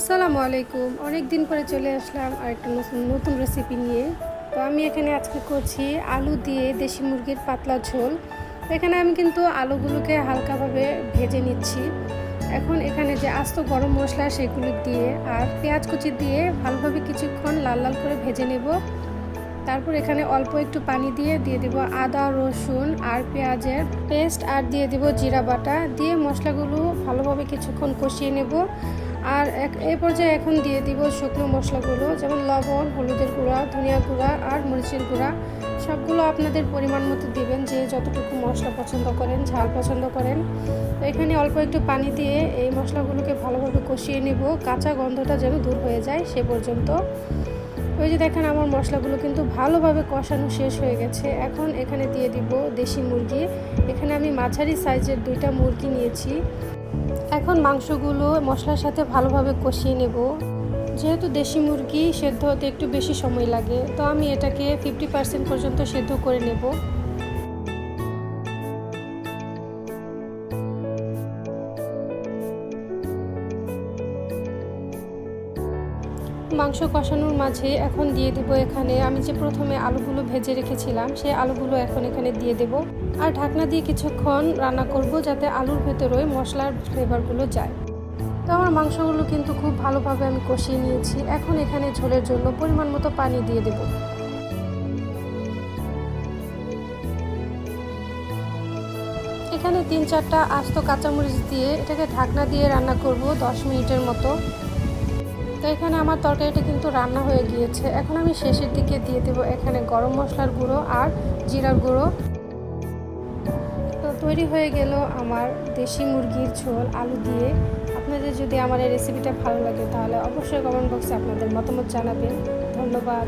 আসসালামু আলাইকুম। অনেক দিন পরে চলে আসলাম আর একটা নতুন নতুন রেসিপি নিয়ে। তো আমি এখানে আজকে করছি আলু দিয়ে দেশি মুরগির পাতলা ঝোল। এখানে আমি কিন্তু আলুগুলোকে হালকাভাবে ভেজে নিচ্ছি। এখন এখানে যে আস্ত গরম মশলা সেগুলো দিয়ে আর পেঁয়াজ কুচি দিয়ে ভালোভাবে কিছুক্ষণ লাল লাল করে ভেজে নেব। তারপর এখানে অল্প একটু পানি দিয়ে দিয়ে দিব আদা, রসুন আর পেঁয়াজের পেস্ট আর দিয়ে দিব জিরা বাটা। দিয়ে মশলাগুলো ভালোভাবে কিছুক্ষণ কষিয়ে নেব। আর এই পর্যায়ে এখন দিয়ে দিব শুকনো মশলাগুলো, যেমন লবণ, হলুদের গুঁড়া, ধনিয়া গুঁড়া আর মরিচের গুঁড়া। সবগুলো আপনাদের পরিমাণ মতো দিবেন, যে যতটুকু মশলা পছন্দ করেন, ঝাল পছন্দ করেন। তো এখানে অল্প একটু পানি দিয়ে এই মশলাগুলোকে ভালোভাবে কষিয়ে নেব। কাঁচা গন্ধটা যেন দূর হয়ে যায় সে পর্যন্ত। ওই যে দেখেন আমার মশলাগুলো কিন্তু ভালোভাবে কষানো শেষ হয়ে গেছে। এখন এখানে দিয়ে দিব দেশি মুরগি। এখানে আমি মাঝারি সাইজের দুইটা মুরগি নিয়েছি। এখন মাংসগুলো মশলার সাথে ভালোভাবে কষিয়ে নেব। যেহেতু দেশি মুরগি, সেদ্ধ হতে একটু বেশি সময় লাগে, তো আমি এটাকে ফিফটি পার্সেন্ট পর্যন্ত সেদ্ধ করে নেব। মাংস কষানোর মাঝে এখন দিয়ে দিব এখানে। আমি যে প্রথমে আলুগুলো ভেজে রেখেছিলাম সেই আলুগুলো এখন এখানে দিয়ে দেব। আর ঢাকনা দিয়ে কিছুক্ষণ রান্না করব যাতে আলুর ভেতরে মশলার ফ্লেভারগুলো যায়। তো আমার মাংসগুলো কিন্তু খুব ভালোভাবে আমি কষিয়ে নিয়েছি। এখন এখানে ঝোলের জন্য পরিমাণ মতো পানি দিয়ে দেব। এখানে তিন চারটা আস্ত কাঁচামরিচ দিয়ে এটাকে ঢাকনা দিয়ে রান্না করব দশ মিনিটের মতো। তো এখানে আমার তরকারিটা কিন্তু রান্না হয়ে গিয়েছে। এখন আমি শেষের দিকে দিয়ে দেবো এখানে গরম মশলার গুঁড়ো আর জিরার গুঁড়ো। তো তৈরি হয়ে গেল আমার দেশি মুরগির ঝোল আলু দিয়ে। আপনাদের যদি আমার এই রেসিপিটা ভালো লাগে তাহলে অবশ্যই কমেন্ট বক্সে আপনাদের মতামত জানাবেন। ধন্যবাদ।